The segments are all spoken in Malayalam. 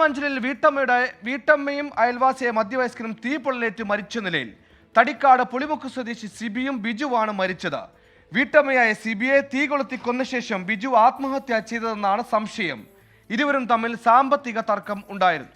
മഞ്ചലിൽ വീട്ടമ്മയുടെ വീട്ടമ്മയും അയൽവാസിയെ മധ്യവയസ്കനും തീ പൊള്ളലേറ്റ് മരിച്ച നിലയിൽ. തടിക്കാട് പുളിമുക്ക് സ്വദേശി സിബിയും ബിജുവാണ് മരിച്ചത്. വീട്ടമ്മയായ സിബിയെ തീ കൊളുത്തി കൊന്ന ശേഷം ബിജു ആത്മഹത്യ ചെയ്തതെന്നാണ് സംശയം. ഇരുവരും തമ്മിൽ സാമ്പത്തിക തർക്കം ഉണ്ടായിരുന്നു.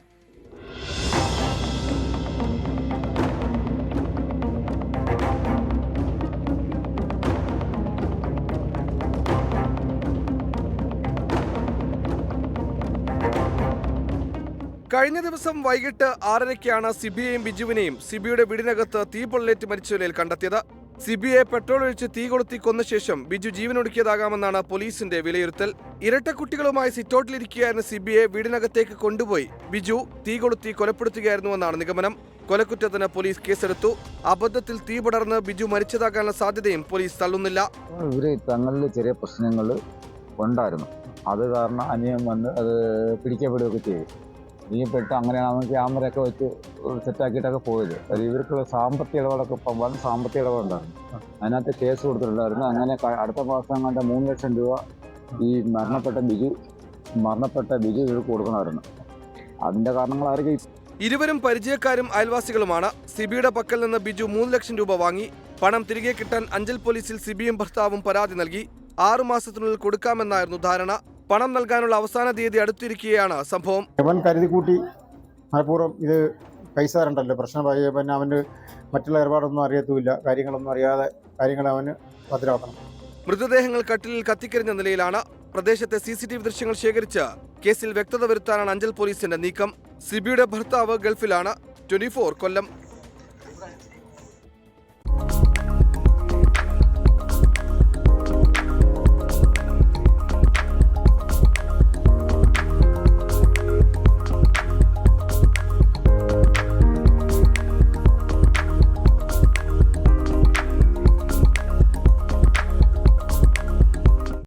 കഴിഞ്ഞ ദിവസം വൈകിട്ട് ആറരയ്ക്കാണ് സിബിയെയും ബിജുവിനെയും സിബിയുടെ വീടിനകത്ത് തീ പൊള്ളേറ്റ് മരിച്ച നിലയിൽ കണ്ടെത്തിയത്. സിബിയെ പെട്രോൾ ഒഴിച്ച് തീ കൊളുത്തി കൊന്ന ശേഷം ബിജു ജീവനൊടുക്കിയതാകാമെന്നാണ് പോലീസിന്റെ വിലയിരുത്തൽ. ഇരട്ടക്കുട്ടികളുമായി സിറ്റോട്ടിലിരിക്കുകയായിരുന്ന സിബിയെ വീടിനകത്തേക്ക് കൊണ്ടുപോയി. ബിജു തീ കൊളുത്തി കൊലപ്പെടുത്തുകയായിരുന്നുവെന്നാണ് നിഗമനം. കൊലക്കുറ്റത്തിന് പോലീസ് കേസെടുത്തു. അബദ്ധത്തിൽ തീ പടർന്ന് ബിജു മരിച്ചതാകാനുള്ള സാധ്യതയും പോലീസ് തള്ളുന്നില്ല. ഇവർ തങ്ങളിൽ ചെറിയ പ്രശ്നങ്ങൾ ഉണ്ടായിരുന്നു. അത് കാരണം അനിയം വന്ന് അത് പിടിക്കപ്പെടുകയൊക്കെ ചെയ്തു. പിടിക്കപ്പെട്ട് അങ്ങനെയാണ് ക്യാമറയൊക്കെ വെച്ച് സെറ്റാക്കിയിട്ടൊക്കെ പോയത്. അത് ഇവർക്കുള്ള സാമ്പത്തിക ഇടപാടൊക്കെ ഇപ്പം വൻ സാമ്പത്തിക ഇടപാടുണ്ടായിരുന്നു. അതിനകത്ത് കേസ് കൊടുത്തിട്ടുണ്ടായിരുന്നു. അങ്ങനെ അടുത്ത മാസം കണ്ട മൂന്ന് ലക്ഷം രൂപ ഈ മരണപ്പെട്ട ബിജു മരണപ്പെട്ട ബിജു ഇവർക്ക് കൊടുക്കണമായിരുന്നു. അതിന്റെ കാരണങ്ങളായിരിക്കും ഇരുവരും പരിചയക്കാരും അയൽവാസികളുമാണ്. സിബിയുടെ പക്കൽ നിന്ന് ബിജു മൂന്ന് ലക്ഷം രൂപ വാങ്ങി പണം തിരികെ കിട്ടാൻ അഞ്ചൽ പോലീസിൽ സിബിയും ഭർത്താവും പരാതി നൽകി ആറുമാസത്തിനുള്ളിൽ കൊടുക്കാമെന്നായിരുന്നു ധാരണ. പണം നൽകാനുള്ള അവസാന തീയതി അടുത്തിരിക്കുകയാണ് സംഭവം. അവൻ കരുതി കൂട്ടി മനഃപൂർവം ഇത് പൈസ തരണ്ടല്ലോ. പ്രശ്നമായി പിന്നെ അവന് മറ്റുള്ള ഏർപ്പാടൊന്നും അറിയത്തുമില്ല. കാര്യങ്ങളൊന്നും അറിയാതെ കാര്യങ്ങൾ അവന് ഭദ്രമാക്കണം. മൃതദേഹങ്ങൾ കട്ടിലിൽ കത്തിക്കരിഞ്ഞ നിലയിലാണ് പ്രദേശത്തെ സി സി ടി വി ദൃശ്യങ്ങൾ ശേഖരിച്ച് കേസിൽ വ്യക്തത വരുത്താനാണ് അഞ്ചൽ പോലീസിന്റെ നീക്കം. സിബിയുടെ ഭർത്താവ് ഗൾഫിലാണ്. ട്വന്റി കൊല്ലം.